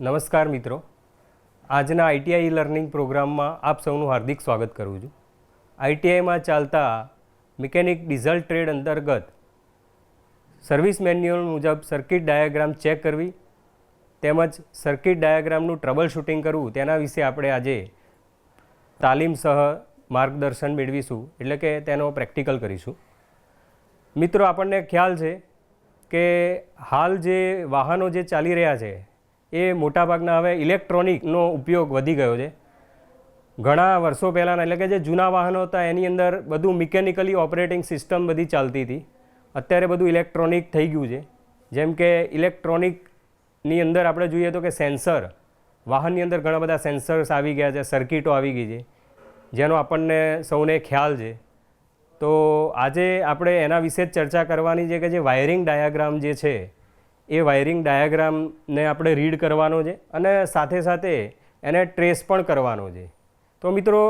નમસ્કાર મિત્રો. આજના આઈટીઆઈ લર્નિંગ પ્રોગ્રામમાં આપ સૌનું હાર્દિક સ્વાગત કરું છું. આઈટીઆઈમાં ચાલતા મિકેનિક ડીઝલ ટ્રેડ અંતર્ગત સર્વિસ મેન્યુઅલ મુજબ સર્કિટ ડાયાગ્રામ ચેક કરવી, તેમજ સર્કિટ ડાયાગ્રામનું ટ્રબલ શૂટિંગ કરવું, તેના વિશે આપણે આજે તાલીમ સહ માર્ગદર્શન મેળવીશું, એટલે કે તેનો પ્રેક્ટિકલ કરીશું. મિત્રો, આપણને ખ્યાલ છે કે હાલ જે વાહનો જે ચાલી રહ્યા છે એ મોટાભાગના હવે ઇલેક્ટ્રોનિકનો ઉપયોગ વધી ગયો છે. ઘણા વર્ષો પહેલાંના, એટલે કે જે જૂના વાહનો હતા, એની અંદર બધું મિકેનિકલી ઓપરેટિંગ સિસ્ટમ બધી ચાલતી હતી. અત્યારે બધું ઇલેક્ટ્રોનિક થઈ ગયું છે. જેમ કે ઇલેક્ટ્રોનિકની અંદર આપણે જોઈએ તો કે સેન્સર, વાહનની અંદર ઘણા બધા સેન્સર્સ આવી ગયા છે, સર્કિટો આવી ગઈ છે, જેનો આપણને સૌને ખ્યાલ છે. તો આજે આપણે એના વિશે જ ચર્ચા કરવાની છે કે જે વાયરિંગ ડાયાગ્રામ જે છે એ વાયરિંગ ડાયાગ્રામને આપણે રીડ કરવાનો છે અને સાથે સાથે એને ટ્રેસ પણ કરવાનો છે. તો મિત્રો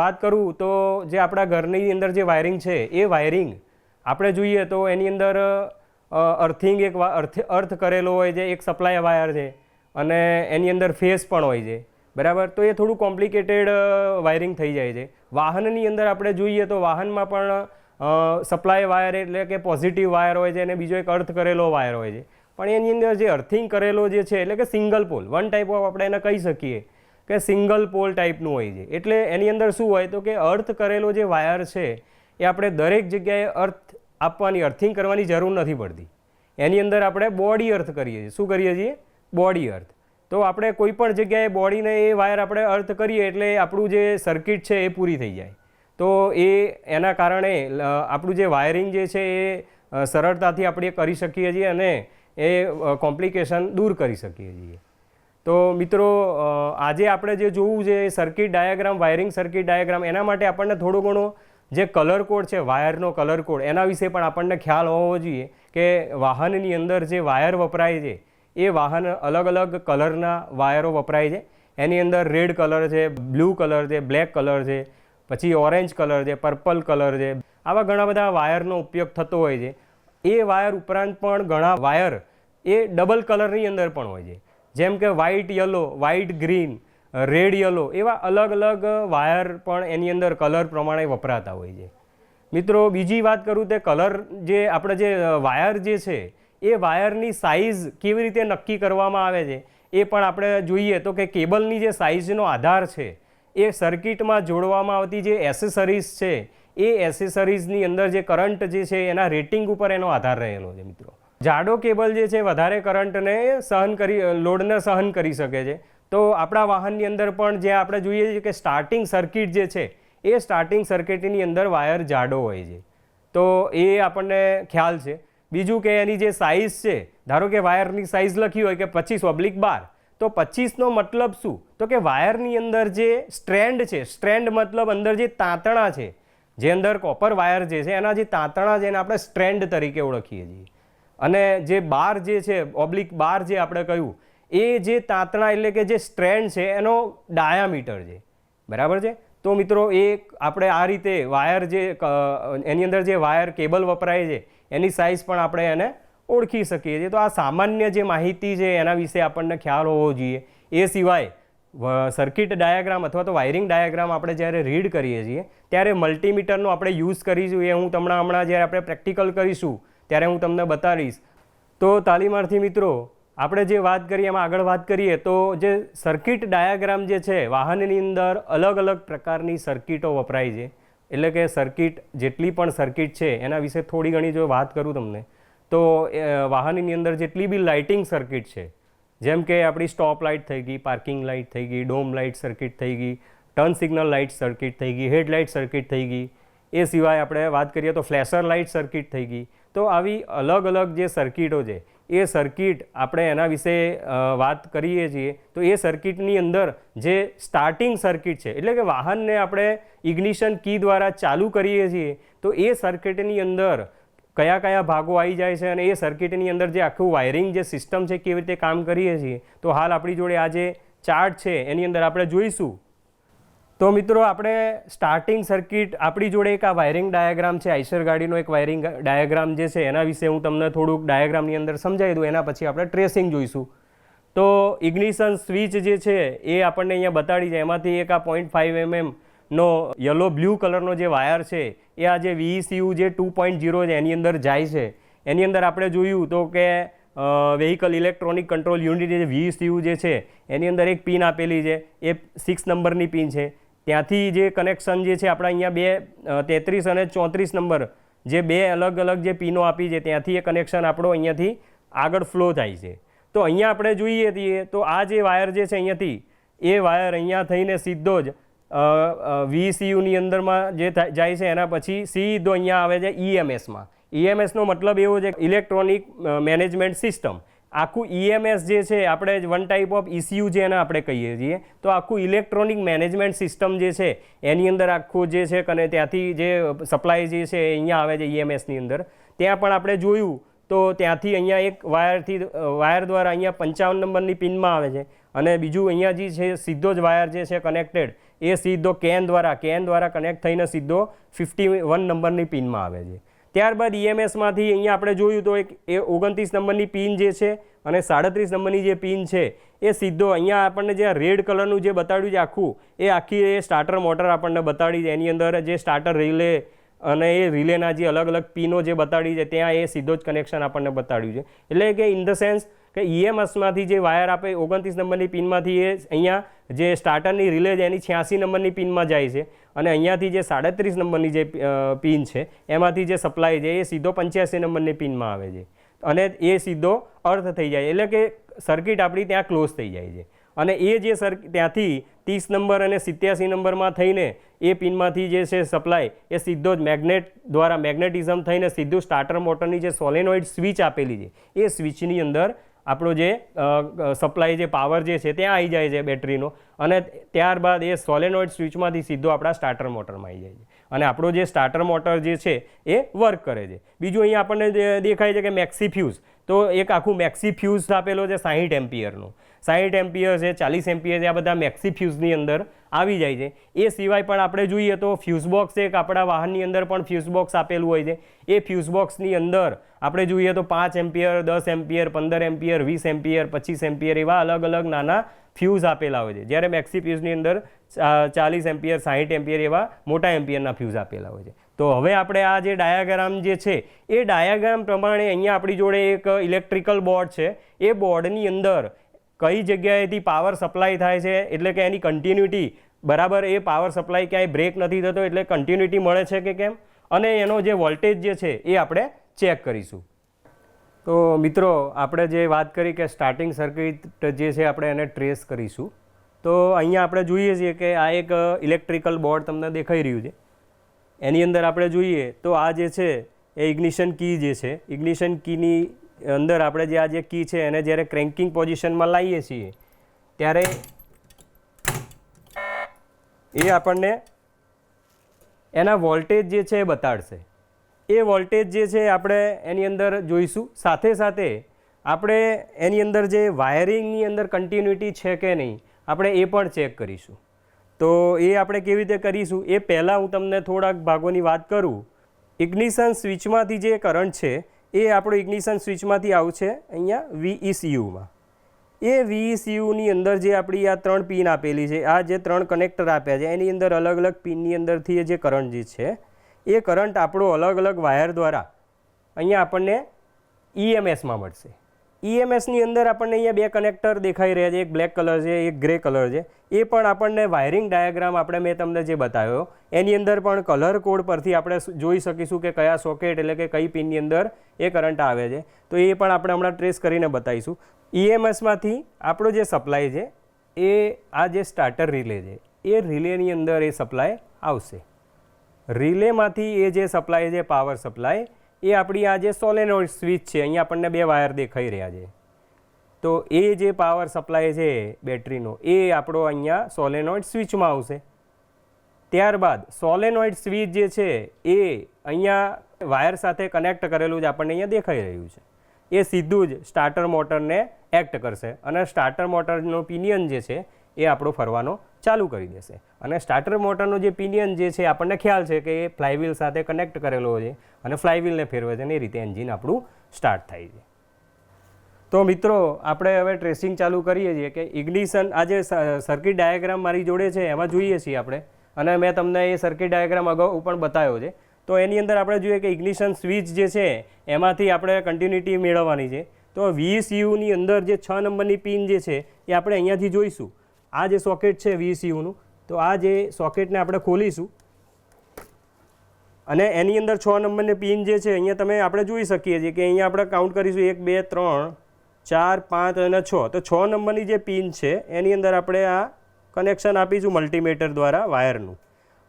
વાત કરું તો જે આપણા ઘરની અંદર જે વાયરિંગ છે, એ વાયરિંગ આપણે જોઈએ તો એની અંદર અર્થિંગ એક અર્થ અર્થ કરેલો હોય છે, એક સપ્લાય વાયર છે અને એની અંદર ફેસ પણ હોય છે. બરાબર? તો એ થોડું કોમ્પ્લિકેટેડ વાયરિંગ થઈ જાય છે. વાહનની અંદર આપણે જોઈએ તો વાહનમાં પણ સપ્લાય વાયર એટલે કે પોઝિટિવ વાયર હોય છે અને બીજો એક અર્થ કરેલો વાયર હોય છે. પણ એની અંદર જે અર્થિંગ કરેલો જે છે, એટલે કે single pole one type of આપણે એને કહી શકીએ કે સિંગલ પોલ ટાઈપનું હોય છે. એટલે એની અંદર શું હોય તો કે અર્થ કરેલો જે વાયર છે, એ આપણે દરેક જગ્યાએ અર્થ આપવાની અર્થિંગ કરવાની જરૂર નથી પડતી. એની અંદર આપણે બોડી અર્થ કરીએ છીએ. શું કરીએ છીએ? બોડી અર્થ તો આપણે કોઈ પણ જગ્યાએ બોડીને એ વાયર આપણે અર્થ કરીએ એટલે આપણું જે સર્કિટ છે એ પૂરી થઈ જાય. તો એ એના કારણે આપણું જે વાયરિંગ જે છે એ સરળતાથી આપણે કરી શકીએ છીએ અને એ કોમ્પ્લિકેશન દૂર કરી શકીએ છીએ. તો મિત્રો આજે આપણે જે જોવું છે circuit diagram wiring circuit diagram એના માટે આપણને થોડો ઘણો જે કલર કોડ છે વાયરનો કલર કોડ એના વિશે પણ આપણને ખ્યાલ હોવો જોઈએ કે વાહનની અંદર જે વાયર વપરાય છે, એ વાહન અલગ અલગ કલરના વાયરો વપરાય છે. એની અંદર રેડ કલર છે બ્લુ કલર છે બ્લેક કલર છે, પછી ઓરેન્જ કલર છે પર્પલ કલર છે. આવા ઘણા બધા વાયરનો ઉપયોગ થતો હોય છે. એ વાયર ઉપરાંત પણ ઘણા વાયર એ ડબલ કલરની અંદર પણ હોય છે. જેમ કે white yellow white green red yellow એવા અલગ અલગ વાયર પણ એની અંદર કલર પ્રમાણે વપરાતા હોય છે. મિત્રો, બીજી વાત કરું તે કલર જે આપણે જે વાયર જે છે, એ વાયરની સાઇઝ કેવી રીતે નક્કી કરવામાં આવે છે, એ પણ આપણે જોઈએ તો કે કેબલની જે સાઇઝનો આધાર છે, એ સર્કિટમાં જોડવામાં આવતી જે એસેસરીઝ છે એ એસેસરીઝની અંદર જે કરંટ જે છે એના રેટિંગ ઉપર એનો આધાર રહેલો છે મિત્રો. જાડો કેબલ જે છે વધારે કરંટને સહન કરી લોડને સહન કરી શકે છે. તો આપણા વાહનની અંદર પણ જે આપણે જોઈએ છીએ કે સ્ટાર્ટિંગ સર્કિટ જે છે, એ સ્ટાર્ટિંગ સર્કિટની અંદર વાયર જાડો હોય છે. તો એ આપણને ખ્યાલ છે. બીજું કે એની જે સાઇઝ છે, ધારો કે વાયરની સાઇઝ લખી હોય કે પચીસ ઓબ્લિક બાર, તો પચીસનો મતલબ શું? તો કે વાયરની અંદર જે સ્ટ્રેન્ડ છે સ્ટ્રેન્ડ મતલબ અંદર જે તાંતણા છે જે અંદર કોપર વાયર જે છે, એના જે તાંતણા જેને આપણે સ્ટ્રેન્ડ તરીકે ઓળખીએ છીએ. અને જે બાર જે છે ઓબ્લિક બાર જે આપણે કહ્યું, એ જે તાંતણા એટલે કે જે સ્ટ્રેન્ડ છે, એનો ડાયામીટર છે. બરાબર છે? તો મિત્રો, એ આપણે આ રીતે વાયર જે એની અંદર જે વાયર કેબલ વપરાય છે, એની સાઇઝ પણ આપણે એને ઓળખી શકીએ છીએ. તો આ સામાન્ય જે માહિતી છે, એના વિશે આપણને ખ્યાલ હોવો જોઈએ. એ સિવાય સર્કિટ ડાયાગ્રામ અથવા તો વાયરિંગ ડાયાગ્રામ આપણે જ્યારે રીડ કરીએ છીએ, ત્યારે મલ્ટીમીટરનો આપણે યુઝ કરીશું, એ હું તમને હમણાં જ્યારે આપણે પ્રેક્ટિકલ કરીશું, ત્યારે હું તમને બતાવીશ. તો તાલીમાર્થી મિત્રો, આપણે જે વાત કરીએ, એમાં આગળ વાત કરીએ, તો જે સર્કિટ ડાયાગ્રામ જે છે, વાહનની અંદર અલગ અલગ પ્રકારની સર્કિટો વપરાય છે. એટલે કે સર્કિટ જેટલી પણ સર્કિટ છે, એના વિશે થોડી ઘણી જો વાત કરું તમને, તો વાહનની અંદર જેટલી બી લાઇટિંગ સર્કિટ છે જેમ કે આપણી સ્ટોપ લાઇટ થઈ ગઈ પાર્કિંગ લાઇટ થઈ ગઈ ડોમ લાઇટ સર્કિટ થઈ ગઈ ટર્ન સિગ્નલ લાઇટ સર્કિટ થઈ ગઈ હેડલાઇટ સર્કિટ થઈ ગઈ. એ સિવાય આપણે વાત કરીએ તો ફ્લેશર લાઇટ સર્કિટ થઈ ગઈ. તો આવી અલગ અલગ જે સર્કિટો છે, એ સર્કિટ આપણે એના વિશે વાત કરીએ છીએ. તો એ સર્કિટની અંદર જે સ્ટાર્ટિંગ સર્કિટ છે, એટલે કે વાહનને આપણે ઇગ્નિશન કી દ્વારા ચાલુ કરીએ છીએ, તો એ સર્કિટની અંદર કયા કયા ભાગો આવી જાય છે અને એ સર્કિટની અંદર જે આખું વાયરિંગ જે સિસ્ટમ છે, કેવી રીતે કામ કરીએ છીએ, તો હાલ આપણી જોડે આ જે ચાર્ટ છે, એની અંદર આપણે જોઈશું. તો મિત્રો, આપણે સ્ટાર્ટિંગ સર્કિટ આપણી જોડે એક આ વાયરિંગ ડાયાગ્રામ છે આઈસર ગાડીનો એક વાયરિંગ ડાયાગ્રામ જે છે, એના વિશે હું તમને થોડુંક ડાયાગ્રામની અંદર સમજાવી દઉં, એના પછી આપણે ટ્રેસિંગ જોઈશું. તો ઇગ્નિશન સ્વિચ જે છે, એ આપણને અહીંયા બતાડી જાય એમાંથી એક આ પોઈન્ટ ફાઇવ એમએમ નો યલો બ્લુ કલરનો જે વાયર છે, એ આ જે વીઈસીયુ જે ટુ પોઈન્ટ ઝીરો છે, એની અંદર જાય છે. એની અંદર આપણે જોયું તો કે વેહિકલ ઇલેક્ટ્રોનિક કંટ્રોલ યુનિટ જે વીઈસીયુ જે છે, એની અંદર એક પિન આપેલી છે. એ સિક્સ નંબરની પિન છે. ત્યાંથી જે કનેક્શન જે છે, આપણા અહીંયા બે તેત્રીસ અને ચોત્રીસ નંબર, જે બે અલગ અલગ જે પિનો આપી છે, ત્યાંથી એ કનેક્શન આપણો અહીંયાથી આગળ ફ્લો થાય છે. તો અહીંયા આપણે જોઈએ છીએ તો આ જે વાયર જે છે અહીંયાથી, એ વાયર અહીંયા થઈને સીધો જ વીસીયુની અંદરમાં જે જાય છે, એના પછી સીધો અહીંયા આવે છે ઈએમએસમાં ઈએમએસનો મતલબ એવો છે ઇલેક્ટ્રોનિક મેનેજમેન્ટ સિસ્ટમ. આખું ઈએમએસ જે છે, આપણે વન ટાઈપ ઓફ ઇસીયુ જે એને આપણે કહીએ છીએ. તો આખું ઇલેક્ટ્રોનિક મેનેજમેન્ટ સિસ્ટમ જે છે, એની અંદર આખું જે છે, અને ત્યાંથી જે સપ્લાય જે છે અહીંયા આવે છે ઈએમએસની અંદર. ત્યાં પણ આપણે જોયું તો ત્યાંથી અહીંયા એક વાયરથી વાયર દ્વારા અહીંયા પંચાવન નંબરની પિનમાં આવે છે. અને બીજું અહીંયા જે છે, સીધો જ વાયર જે છે કનેક્ટેડ એ સીધો કેન દ્વારા કેન દ્વારા કનેક્ટ થઈને સીધો ફિફ્ટી વન નંબરની પિનમાં આવે છે. ત્યારબાદ ઈએમએસમાંથી અહીંયા આપણે જોયું તો એક, એ ઓગણત્રીસ નંબરની પિન જે છે અને સાડત્રીસ નંબરની જે પિન છે, એ સીધો અહીંયા આપણને જે રેડ કલરનું જે બતાડ્યું છે આખું, એ આખી એ સ્ટાર્ટર મોટર આપણને બતાડી છે. એની અંદર જે સ્ટાર્ટર રિલે અને એ રિલેના જે અલગ અલગ પિનો જે બતાડી છે, ત્યાં એ સીધો જ કનેક્શન આપણને બતાડ્યું છે. એટલે કે ઇન ધ સેન્સ કે ઈએમએસમાંથી જે વાયર આપે ઓગણત્રીસ નંબરની પિનમાંથી એ અહીંયા જે સ્ટાર્ટરની રિલે એની છ્યાસી નંબરની પિનમાં જાય છે અને અહીંયાથી જે સાડત્રીસ નંબરની જે પિન છે, એમાંથી જે સપ્લાય છે, એ સીધો પંચ્યાસી નંબરની પિનમાં આવે છે. અને એ સીધો અર્થ થઈ જાય, એટલે કે સર્કિટ આપણી ત્યાં ક્લોઝ થઈ જાય છે. અને એ જે સર ત્યાંથી ત્રીસ નંબર અને સિત્યાસી નંબરમાં થઈને એ પિનમાંથી જે છે સપ્લાય એ સીધો જ મેગ્નેટ દ્વારા મેગ્નેટિઝમ થઈને સીધું સ્ટાર્ટર મોટરની જે સોલેનોઇડ સ્વિચ આપેલી છે, એ સ્વિચની અંદર આપણો જે સપ્લાય જે પાવર જે છે ત્યાં આવી જાય છે બેટરીનો અને ત્યારબાદ એ સોલેનોઇડ સ્વિચમાંથી સીધો આપણા સ્ટાર્ટર મોટરમાં આવી જાય છે. અને આપણો જે સ્ટાર્ટર મોટર જે છે એ વર્ક કરે છે. બીજું અહીંયા આપણને દેખાય છે કે મેક્સી ફ્યુઝ તો એક આખું મેક્સી ફ્યુઝ આપેલો છે સાહીઠ એમ્પિયરનું. સાહીઠ એમ્પિયર છે, ચાલીસ એમ્પિયર છે, આ બધા મેક્સી ફ્યુઝની અંદર આવી જાય છે. એ સિવાય પણ આપણે જોઈએ તો ફ્યુઝ બોક્સ એક આપણા વાહનની અંદર પણ ફ્યુઝ બોક્સ આપેલું હોય છે. એ ફ્યુઝ બોક્સની અંદર આપણે જોઈએ તો પાંચ એમ્પિયર, દસ એમ્પિયર, પંદર એમ્પિયર, વીસ એમ્પિયર, પચીસ એમ્પિયર એવા અલગ અલગ નાના ફ્યુઝ આપેલા હોય છે. જ્યારે મેક્સી ફ્યુઝની અંદર ચાલીસ એમ્પિયર, સાહીઠ એમ્પિયર એવા મોટા એમ્પિયરના ફ્યુઝ આપેલા હોય છે. તો હવે આપણે આ જે ડાયાગ્રામ જે છે, એ ડાયાગ્રામ પ્રમાણે અહીંયા આપણી જોડે એક ઇલેક્ટ્રિકલ બોર્ડ છે. એ બોર્ડની અંદર કઈ જગ્યાએથી પાવર સપ્લાય થાય છે એટલે કે એની કન્ટિન્યુટી બરાબર, એ પાવર સપ્લાય ક્યાંય બ્રેક નથી થતો એટલે કન્ટિન્યુટી મળે છે કે કેમ? અને એનો જે વોલ્ટેજ જે છે એ આપણે ચેક કરીશું. તો મિત્રો, આપણે જે વાત કરી કે સ્ટાર્ટિંગ સર્કિટ જે છે આપણે એને ટ્રેસ કરીશું. તો અહીંયા આપણે જોઈએ છીએ કે આ એક ઇલેક્ટ્રિકલ બોર્ડ તમને દેખાઈ રહ્યું છે. એની અંદર આપણે જોઈએ તો આ જે છે એ ઇગ્નિશન કી જે છે ઇગ્નિશન કીની અંદર આપણે જે આ જે કી છે, એને જ્યારે ક્રેન્કિંગ પોઝિશનમાં લાવીએ છીએ, ત્યારે એ આપણને એના વોલ્ટેજ જે છે એ બતાડશે. એ વોલ્ટેજ જે છે આપણે એની અંદર જોઈશું. સાથે સાથે આપણે એની અંદર જે વાયરિંગની અંદર કન્ટિન્યુટી છે કે નહીં, આપણે એ પણ ચેક કરીશું. તો એ આપણે કેવી રીતે કરીશું? એ પહેલાં હું તમને થોડાક ભાગોની વાત કરું. ઇગ્નિશન સ્વિચમાંથી જે કરંટ છે એ આપણો ઇગ્નિશન સ્વિચમાંથી આવશે અહીંયા વીઈસીયુમાં એ વીઈસીયુની અંદર જે આપણી આ ત્રણ પિન આપેલી છે, આ જે ત્રણ કનેક્ટર આપ્યા છે, એની અંદર અલગ અલગ પિનની અંદરથી જે કરંટ જે છે, એ કરંટ આપણો અલગ અલગ વાયર દ્વારા અહીંયા આપણને ઈએમએસમાં મળશે. ઈએમએસની અંદર આપણને અહીંયા બે કનેક્ટર દેખાઈ રહ્યા છે. એક બ્લેક કલર છે, એક ગ્રે કલર છે. એ પણ આપણને વાયરિંગ ડાયાગ્રામ આપણે મેં તમને જે બતાવ્યો, એની અંદર પણ કલર કોડ પરથી આપણે જોઈ શકીશું કે કયા સોકેટ એટલે કે કઈ પિનની અંદર એ કરંટ આવે છે. તો એ પણ આપણે હમણાં ટ્રેસ કરીને બતાવીશું. ઈએમએસમાંથી આપણો જે સપ્લાય છે, એ આ જે સ્ટાર્ટર રિલે છે, એ રિલેની અંદર એ સપ્લાય આવશે. રિલેમાંથી એ જે સપ્લાય છે પાવર સપ્લાય એ આપણી આ જે સોલેનોઇડ સ્વિચ છે, અહીંયા આપણને બે વાયર દેખાઈ રહ્યા છે. તો એ જે પાવર સપ્લાય છે બેટરીનો, એ આપણો અહીંયા સોલેનોઇડ સ્વિચમાં આવશે. ત્યારબાદ સોલેનોઇડ સ્વિચ જે છે, એ અહીંયા વાયર સાથે કનેક્ટ કરેલું જ આપણને અહીંયા દેખાઈ રહ્યું છે. એ સીધું જ સ્ટાર્ટર મોટરને એક્ટ કરશે. અને સ્ટાર્ટર મોટરનો પિનિયન જે છે એ આપણો ફરવાનો ચાલુ કરી દેશે. અને સ્ટાર્ટર મોટરનો જે પિનિયન જે છે, આપણને ખ્યાલ છે કે એ ફ્લાયવ્હીલ સાથે કનેક્ટ કરેલો છે અને ફ્લાયવ્હીલને ફેરવે છે અને એ રીતે એન્જિન આપણું સ્ટાર્ટ થાય છે. તો મિત્રો, આપણે હવે ટ્રેસિંગ ચાલુ કરીએ છીએ કે ઇગ્નિશન આ જે સર્કિટ ડાયાગ્રામ મારી જોડે છે, એમાં જોઈએ છીએ આપણે. અને મેં તમને એ સર્કિટ ડાયાગ્રામ અગાઉ પણ બતાવ્યો છે. તો એની અંદર આપણે જોઈએ કે ઇગ્નિશન સ્વિચ જે છે, એમાંથી આપણે કન્ટિન્યુટી મેળવવાની છે. તો વીસ યુની અંદર જે છ નંબરની પિન જે છે, એ આપણે અહીંયાથી જોઈશું. આ જે સોકેટ છે વીસીયુનું તો આ જે સોકેટને આપણે ખોલીશું, અને એની અંદર છ નંબરની પિન જે છે, અહીંયા તમે આપણે જોઈ શકીએ છીએ કે અહીંયા આપણે કાઉન્ટ કરીશું એક, બે, ત્રણ, ચાર, પાંચ અને છ. તો છ નંબરની જે પિન છે, એની અંદર આપણે આ કનેક્શન આપીશું મલ્ટીમીટર દ્વારા વાયરનું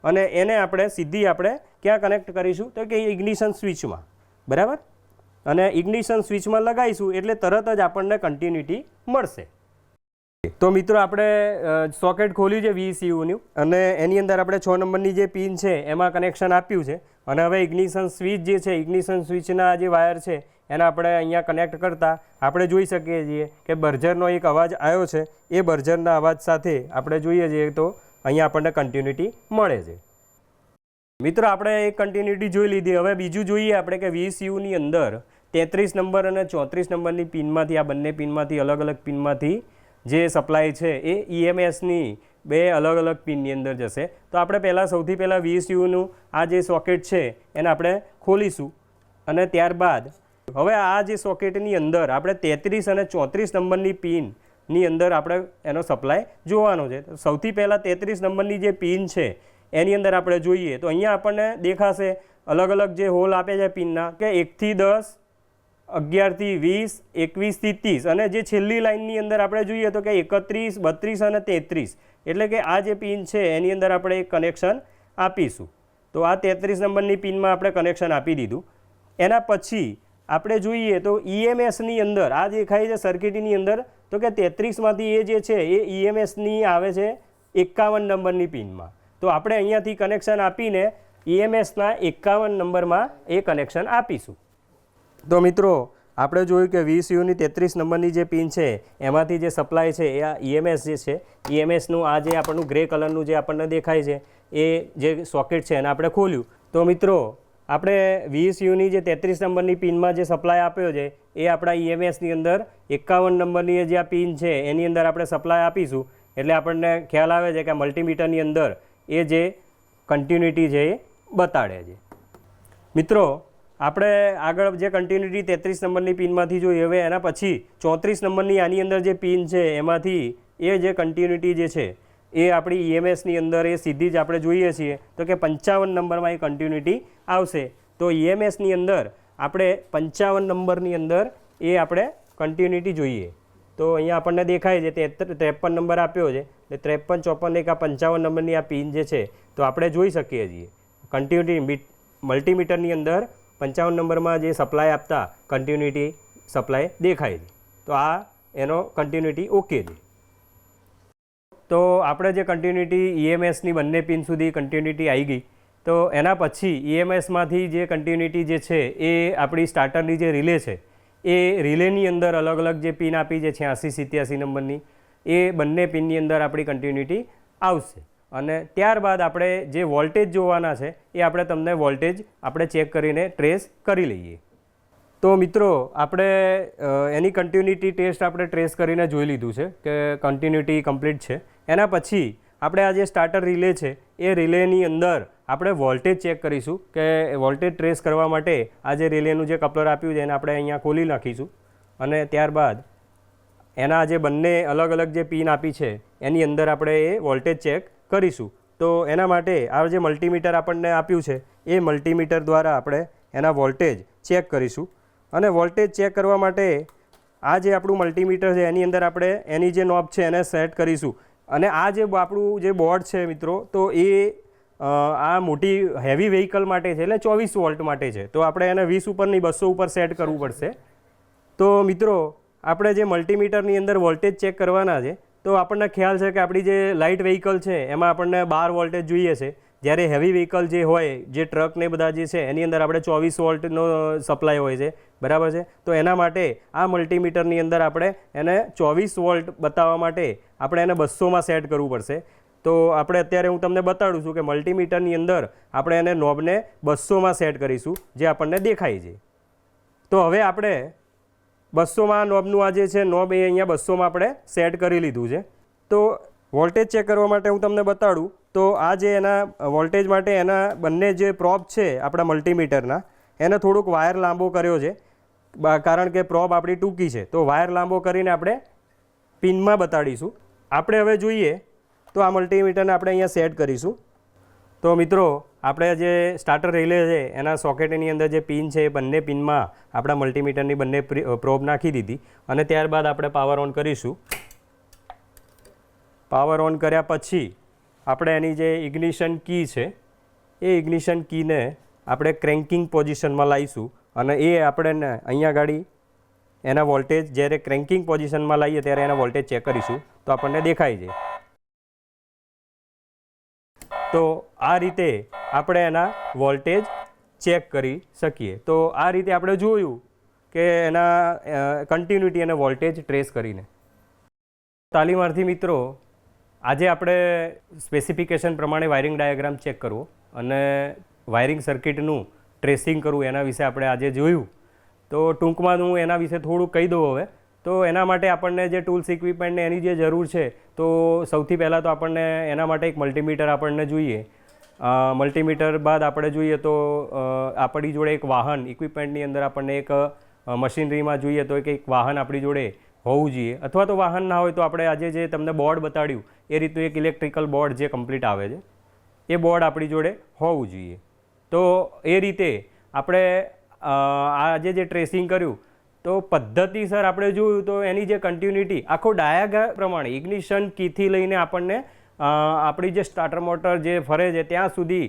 અને એને આપણે સીધી આપણે ક્યાં કનેક્ટ કરીશું? તો કે ઇગ્નિશન સ્વિચમાં બરાબર? અને ઇગ્નિશન સ્વિચમાં લગાવીશું એટલે તરત જ આપણને કન્ટિન્યુટી મળશે. તો મિત્રો આપણે સોકેટ ખોલ્યું છે વીસીયુનું અને એની અંદર આપણે છ નંબરની જે પિન છે એમાં કનેક્શન આપ્યું છે. અને હવે ઇગ્નિશન સ્વિચ જે છે ઇગ્નિશન સ્વિચના જે વાયર છે, એને આપણે અહીંયા કનેક્ટ કરતા આપણે જોઈ શકીએ છીએ કે બર્જરનો એક અવાજ આવ્યો છે. એ બર્જરના અવાજ સાથે આપણે જોઈએ છીએ તો અહીંયા આપણને કન્ટિન્યુટી મળે છે. મિત્રો આપણે એક કન્ટિન્યુટી જોઈ લીધી. હવે બીજું જોઈએ આપણે કે વીસીયુની અંદર તેત્રીસ નંબર અને ચોત્રીસ નંબરની પિનમાંથી, આ બંને પિનમાંથી અલગ અલગ પિનમાંથી જે સપ્લાય છે એ ઈએમએસની બે અલગ અલગ પિનની અંદર જશે. તો આપણે પહેલાં સૌથી પહેલાં વીએસયુનું આ જે સોકેટ છે એને આપણે ખોલીશું અને ત્યારબાદ હવે આ જે સોકેટની અંદર આપણે તેત્રીસ અને ચોત્રીસ નંબરની પિનની અંદર આપણે એનો સપ્લાય જોવાનો છે. સૌથી પહેલાં તેત્રીસ નંબરની જે પિન છે એની અંદર આપણે જોઈએ તો અહીંયા આપણને દેખાશે અલગ અલગ જે હોલ આપે છે પિનના કે એકથી દસ અગિયારથી વીસ, એકવીસથી ત્રીસ. અને જે છેલ્લી લાઇનની અંદર આપણે જોઈએ તો કે એકત્રીસ, બત્રીસ અને તેત્રીસ. એટલે કે આ જે પિન છે, એની અંદર આપણે કનેક્શન આપીશું. તો આ તેત્રીસ નંબરની પિનમાં આપણે કનેક્શન આપી દીધું. એના પછી આપણે જોઈએ તો ઈએમએસની અંદર, આ દેખાય છે સર્કિટની અંદર, તો કે તેત્રીસમાંથી એ જે છે, એ ઈએમએસની આવે છે એકાવન નંબરની પિનમાં. તો આપણે અહીંયાથી કનેક્શન આપીને ઈએમએસના એકાવન નંબરમાં એ કનેક્શન આપીશું. તો મિત્રો, આપણે જોયું કે વીસ યુની તેત્રીસ નંબરની જે પિન છે, એમાંથી જે સપ્લાય છે એ આ ઈએમએસ જે છે ઈએમએસનું આ જે આપણનું ગ્રે કલરનું જે આપણને દેખાય છે, એ જે સોકેટ છે એને આપણે ખોલ્યું. તો મિત્રો, આપણે વીસ યુની જે તેત્રીસ નંબરની પિનમાં જે સપ્લાય આપ્યો છે, એ આપણા ઈએમએસની અંદર એકાવન નંબરની જે આ પિન છે, એની અંદર આપણે સપ્લાય આપીશું. એટલે આપણને ખ્યાલ આવે છે કે મલ્ટીમીટરની અંદર એ જે કન્ટિન્યુટી છે એ બતાડે છે. મિત્રો આપણે આગળ જે કન્ટિન્યુટી તેત્રીસ નંબરની પિનમાંથી જોઈએ, હવે એના પછી ચોત્રીસ નંબરની આની અંદર જે પિન છે, એમાંથી એ જે કન્ટિન્યુટી જે છે, એ આપણી ઈએમએસની અંદર એ સીધી જ આપણે જોઈએ છીએ. તો કે પંચાવન નંબરમાં એ કન્ટિન્યુટી આવશે. તો ઈએમએસની અંદર આપણે પંચાવન નંબરની અંદર એ આપણે કન્ટિન્યુટી જોઈએ. તો અહીંયા આપણને દેખાય છે ત્રેપન નંબર આપ્યો છે. એટલે ત્રેપન, ચોપન, એક આ પંચાવન નંબરની આ પિન જે છે, તો આપણે જોઈ શકીએ છીએ. કન્ટિન્યુટી મલ્ટીમીટરની અંદર પંચાવન નંબરમાં જે સપ્લાય આપતા કન્ટિન્યુટી સપ્લાય દેખાય છે. તો આ એનો કન્ટિન્યુટી ઓકે છે. તો આપણે જે કન્ટિન્યુટી ઈએમએસની બંને પિન સુધી કન્ટિન્યુટી આવી ગઈ. તો એના પછી ઈએમએસમાંથી જે કન્ટિન્યુટી જે છે, એ આપણી સ્ટાર્ટરની જે રિલે છે, એ રિલેની અંદર અલગ અલગ જે પિન આપી છે છ્યાસી સિત્યાસી નંબરની, એ બંને પિનની અંદર આપણી કન્ટિન્યુટી આવશે. અને ત્યારબાદ આપણે જે વોલ્ટેજ જોવાના છે, એ આપણે તમને વોલ્ટેજ આપણે ચેક કરીને ટ્રેસ કરી લઈએ. તો મિત્રો, આપણે એની કન્ટિન્યુટી ટેસ્ટ આપણે ટ્રેસ કરીને જોઈ લીધું છે કે કન્ટિન્યુટી કમ્પ્લીટ છે. એના પછી આપણે આ જે સ્ટાર્ટર રિલે છે, એ રિલેની અંદર આપણે વોલ્ટેજ ચેક કરીશું કે વોલ્ટેજ ટ્રેસ કરવા માટે આ જે રિલેનું જે કપલર આપ્યું છે, એને આપણે અહીંયા ખોલી નાખીશું. અને ત્યારબાદ એના જે બંને અલગ અલગ જે પિન આપી છે, એની અંદર આપણે એ વોલ્ટેજ ચેક કરીશું. તો એના માટે આ જે મલ્ટીમીટર આપણને આપ્યું છે, એ મલ્ટીમીટર દ્વારા આપણે એના વોલ્ટેજ ચેક કરીશું. અને વોલ્ટેજ ચેક કરવા માટે આ જે આપણું મલ્ટીમીટર છે, એની અંદર આપણે એની જે નોબ છે, એને સેટ કરીશું. અને આ જે આપણું જે બોર્ડ છે મિત્રો, તો એ આ મોટી હેવી વ્હીકલ માટે છે, એટલે ચોવીસ વોલ્ટ માટે છે. તો આપણે એને વીસ ઉપરની, બસો ઉપર સેટ કરવું પડશે. તો મિત્રો, આપણે જે મલ્ટીમીટરની અંદર વોલ્ટેજ ચેક કરવાના છે તો આપણને ખ્યાલ છે કે આપણી જે લાઇટ વ્હીકલ છે, એમાં આપણને બાર વોલ્ટેજ જોઈએ છે. જ્યારે હેવી વ્હીકલ જે હોય, જે ટ્રક ને બધા જે છે, એની અંદર આપણે ચોવીસ વોલ્ટનો સપ્લાય હોય છે. બરાબર છે? તો એના માટે આ મલ્ટીમીટરની અંદર આપણે એને ચોવીસ વોલ્ટ બતાવવા માટે આપણે એને બસોમાં સેટ કરવું પડશે. તો આપણે અત્યારે હું તમને બતાડું છું કે મલ્ટીમીટરની અંદર આપણે એને નોબને બસોમાં સેટ કરીશું, જે આપણને દેખાય છે. તો હવે આપણે બસોમાં નોબનું આ જે છે, નોબ એ અહીંયા બસોમાં આપણે સેટ કરી લીધું છે. તો વોલ્ટેજ ચેક કરવા માટે હું તમને બતાડું, તો આ જે એના વોલ્ટેજ માટે એના બંને જે પ્રોબ છે આપણા મલ્ટીમીટરના એને થોડુંક વાયર લાંબો કર્યો છે. કારણ કે પ્રોબ આપણી ટૂંકી છે. તો વાયર લાંબો કરીને આપણે પિનમાં બતાડીશું. આપણે હવે જોઈએ, તો આ મલ્ટીમીટરને આપણે અહીંયા સેટ કરીશું. તો મિત્રો, આપણે જે સ્ટાર્ટર રિલે છે, એના સોકેટની અંદર જે પિન છે, એ બંને પિનમાં આપણા મલ્ટીમીટરની બંને પ્રોબ નાખી દીધી અને ત્યારબાદ આપણે પાવર ઓન કરીશું. પાવર ઓન કર્યા પછી આપણે એની જે ઇગ્નિશન કી છે, એ ઇગ્નિશન કીને આપણે ક્રેન્કિંગ પોઝિશનમાં લાવીશું અને એ આપણે અહીંયા ગાડી એના વોલ્ટેજ જ્યારે ક્રેન્કિંગ પોઝિશનમાં લાવીએ ત્યારે એના વોલ્ટેજ ચેક કરીશું તો આપણને દેખાય છે. તો આ રીતે આપણે એના વોલ્ટેજ ચેક કરી શકીએ. તો આ રીતે આપણે જોયું કે એના કન્ટિન્યુટી અને વોલ્ટેજ ટ્રેસ કરીને. તાલીમાર્થી મિત્રો, આજે આપણે સ્પેસિફિકેશન પ્રમાણે વાયરિંગ ડાયાગ્રામ ચેક કરવો અને વાયરિંગ સર્કિટનું ટ્રેસિંગ કરવું એના વિશે આપણે આજે જોયું. તો ટૂંકમાં હું એના વિશે થોડું કહી દઉં હવે. તો એના માટે આપણને જે ટૂલ્સ ઇક્વિપમેન્ટને એની જે જરૂર છે, તો સૌથી પહેલાં તો આપણને એના માટે એક મલ્ટીમીટર આપણને જોઈએ. મલ્ટીમીટર બાદ આપણે જોઈએ તો આપણી જોડે એક વાહન ઇક્વિપમેન્ટની અંદર આપણને એક મશીનરીમાં જોઈએ તો એક વાહન આપણી જોડે હોવું જોઈએ. અથવા તો વાહન ના હોય તો આપણે આજે જે તમને બોર્ડ બતાડ્યું, એ રીતનું એક ઇલેક્ટ્રિકલ બોર્ડ જે કમ્પ્લીટ આવે છે, એ બોર્ડ આપણી જોડે હોવું જોઈએ. તો એ રીતે આપણે આજે જે ટ્રેસિંગ કર્યું તો પદ્ધતિસર આપણે જોયું તો એની જે કન્ટિન્યુટી આખો ડાયાગ્રામ પ્રમાણે ઇગ્નિશન કીથી લઈને આપણને આપણી જે સ્ટાર્ટર મોટર જે ફરે છે, ત્યાં સુધી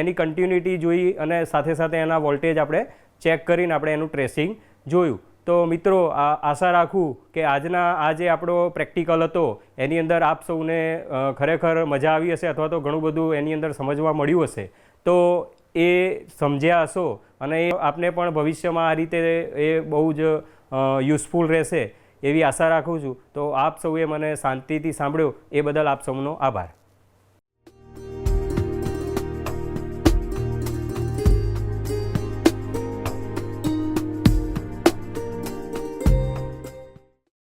એની કન્ટિન્યુટી જોઈ અને સાથે સાથે એના વોલ્ટેજ આપણે ચેક કરીને આપણે એનું ટ્રેસિંગ જોયું. તો મિત્રો આશા રાખું કે આજના, આ જે આપણો પ્રેક્ટિકલ હતો, એની અંદર આપ સૌને ખરેખર મજા આવી હશે અથવા તો ઘણું બધું એની અંદર સમજવા મળ્યું હશે. તો એ સમજ્યા હશો અને એ આપને પણ ભવિષ્યમાં આ રીતે એ બહુ જ યુઝફુલ રહેશે એવી આશા રાખું છું. તો આપ સૌએ મને શાંતિથી સાંભળ્યો. એ બદલ આપ સૌનો આભાર.